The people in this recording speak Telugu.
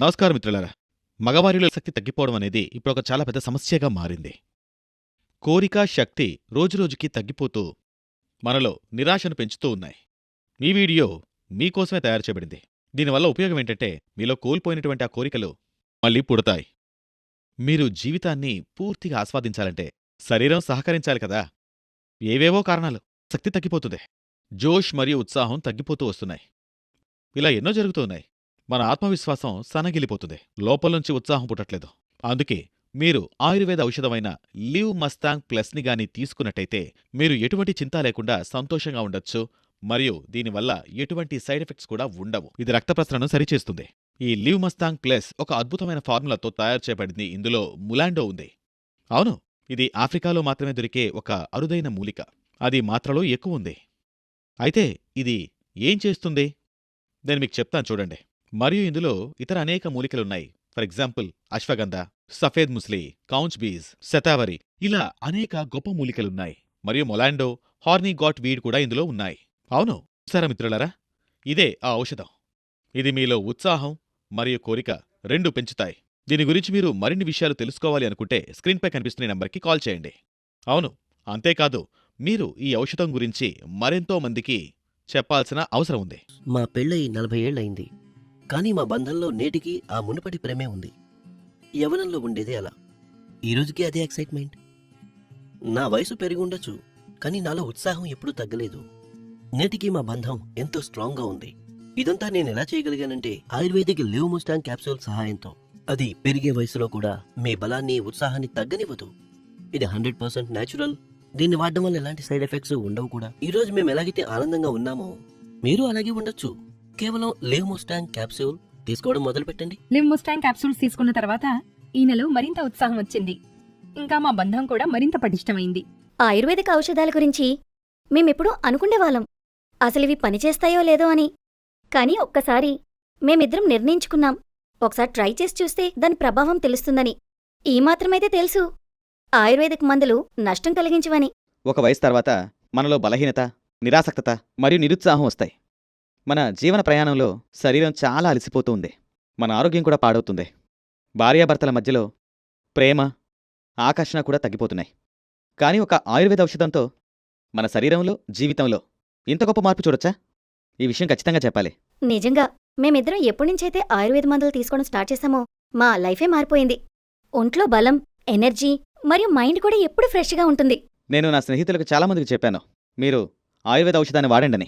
నమస్కారం మిత్రులారా. మగవారిలో శక్తి తగ్గిపోవడం అనేది ఇప్పుడు ఒక చాలా పెద్ద సమస్యగా మారింది. కోరిక శక్తి రోజురోజుకి తగ్గిపోతూ మనలో నిరాశను పెంచుతూ ఉన్నాయి. ఈ వీడియో మీకోసమే తయారు చేయబడింది. దీనివల్ల ఉపయోగం ఏంటంటే మీలో కోల్పోయినటువంటి ఆ కోరికలు మళ్ళీ పుడతాయి. మీరు జీవితాన్ని పూర్తిగా ఆస్వాదించాలంటే శరీరం సహకరించాలి కదా. ఏవేవో కారణాలు శక్తి తగ్గిపోతుంది. జోష్ మరియు ఉత్సాహం తగ్గిపోతూ వస్తున్నాయి. ఇలా ఎన్నో జరుగుతున్నాయి మన ఆత్మవిశ్వాసం సనగిలిపోతుంది. లోపలుంచి ఉత్సాహం పుట్టట్లేదు. అందుకే మీరు ఆయుర్వేద ఔషధమైన లివ్ మస్తాంగ్ ప్లస్ని గాని తీసుకున్నట్టయితే మీరు ఎటువంటి చింత లేకుండా సంతోషంగా ఉండొచ్చు. మరియు దీనివల్ల ఎటువంటి సైడ్ ఎఫెక్ట్స్ కూడా ఉండవు. ఇది రక్త ప్రసరణను సరిచేస్తుంది. ఈ లివ్ మస్తాంగ్ ప్లస్ ఒక అద్భుతమైన ఫార్ములాతో తయారు చేయబడింది. ఇందులో ములాండో ఉంది. అవును ఇది ఆఫ్రికాలో మాత్రమే దొరికే ఒక అరుదైన మూలిక. అది మాత్రలో ఎక్కువ ఉంది. అయితే ఇది ఏం చేస్తుంది? నేను మీకు చెప్తాను చూడండి. మరియు ఇందులో ఇతర అనేక మూలికలున్నాయి. ఫర్ ఎగ్జాంపుల్ అశ్వగంధ సఫేద్ ముస్లి కౌంచ్ బీజ్ శతావరి ఇలా అనేక గొప్ప మూలికలున్నాయి. మరియు మొలాండో హార్నీ గాట్ వీడ్ కూడా ఇందులో ఉన్నాయి. అవును సరే మిత్రులరా? ఇదే ఆ ఔషధం. ఇది మీలో ఉత్సాహం మరియు కోరిక రెండు పెంచుతాయి. దీని గురించి మీరు మరిన్ని విషయాలు తెలుసుకోవాలి అనుకుంటే స్క్రీన్పై కనిపిస్తున్న నెంబర్కి కాల్ చేయండి. అవును అంతేకాదు మీరు ఈ ఔషధం గురించి మరెంతో మందికి చెప్పాల్సిన అవసరం ఉంది. మా పెళ్ళయి నలభై ఏళ్ళయింది. కానీ మా బంధంలో నేటికి ఆ మునుపటి ప్రేమే ఉంది. యవనంలో ఉండేదే అలా. ఈ రోజుకి అదే ఎక్సైట్మెంట్. నా వయసు పెరిగి ఉండొచ్చు కానీ నాలో ఉత్సాహం ఎప్పుడూ తగ్గలేదు. నేటికి మా బంధం ఎంతో స్ట్రాంగ్గా ఉంది. ఇదంతా నేను ఎలా చేయగలిగానంటే ఆయుర్వేదిక్ లివ్ ముస్టాంగ్ క్యాప్సూల్ సహాయంతో. అది పెరిగే వయసులో కూడా మీ బలాన్ని ఉత్సాహాన్ని తగ్గనివ్వదు. ఇది హండ్రెడ్ పర్సెంట్ న్యాచురల్. దీన్ని వాడడం వల్ల ఎలాంటి సైడ్ ఎఫెక్ట్స్ ఉండవు కూడా. ఈ రోజు మేము ఎలాగైతే ఆనందంగా ఉన్నామో మీరు అలాగే ఉండొచ్చు. కేవలం లివ్ ముస్టాంగ్ క్యాప్సూల్ తీసుకోవడం మొదలు పెట్టండి లివ్ ముస్టాంగ్ క్యాప్సూల్స్ తీసుకున్న తర్వాత ఈయనలో మరింత ఉత్సాహం వచ్చింది. ఇంకా మా బంధం కూడా మరింత పటిష్టమైంది. ఆయుర్వేదిక ఔషధాల గురించి మేమెప్పుడూ అనుకుండేవాళ్ళం అసలు ఇవి పనిచేస్తాయో లేదో అని. కానీ ఒక్కసారి మేమిద్దరం నిర్ణయించుకున్నాం. ఒకసారి ట్రై చేసి చూస్తే దాని ప్రభావం తెలుస్తుందని. ఈ మాత్రమైతే తెలుసు. ఆయుర్వేదిక్ మందులు నష్టం కలిగించవని. ఒక వయసు తర్వాత మనలో బలహీనత నిరాసక్తత మరియు నిరుత్సాహం వస్తాయి. మన జీవన ప్రయాణంలో శరీరం చాలా అలసిపోతూ ఉంది మన ఆరోగ్యం కూడా పాడవుతుంది. భార్యాభర్తల మధ్యలో ప్రేమ ఆకర్షణ కూడా తగ్గిపోతున్నాయి. కానీ ఒక ఆయుర్వేద ఔషధంతో మన శరీరంలో జీవితంలో ఇంత గొప్ప మార్పు చూడొచ్చా? ఈ విషయం ఖచ్చితంగా చెప్పాలి. నిజంగా. మేమిద్దరం ఎప్పటినుంచైతే ఆయుర్వేద మందులు తీసుకోవడం స్టార్ట్ చేశామో మా లైఫే మారిపోయింది. ఒంట్లో బలం ఎనర్జీ మరియు మైండ్ కూడా ఎప్పుడు ఫ్రెష్గా ఉంటుంది. నేను నా స్నేహితులకు చాలామందికి చెప్పాను. మీరు ఆయుర్వేద ఔషధాన్ని వాడండని.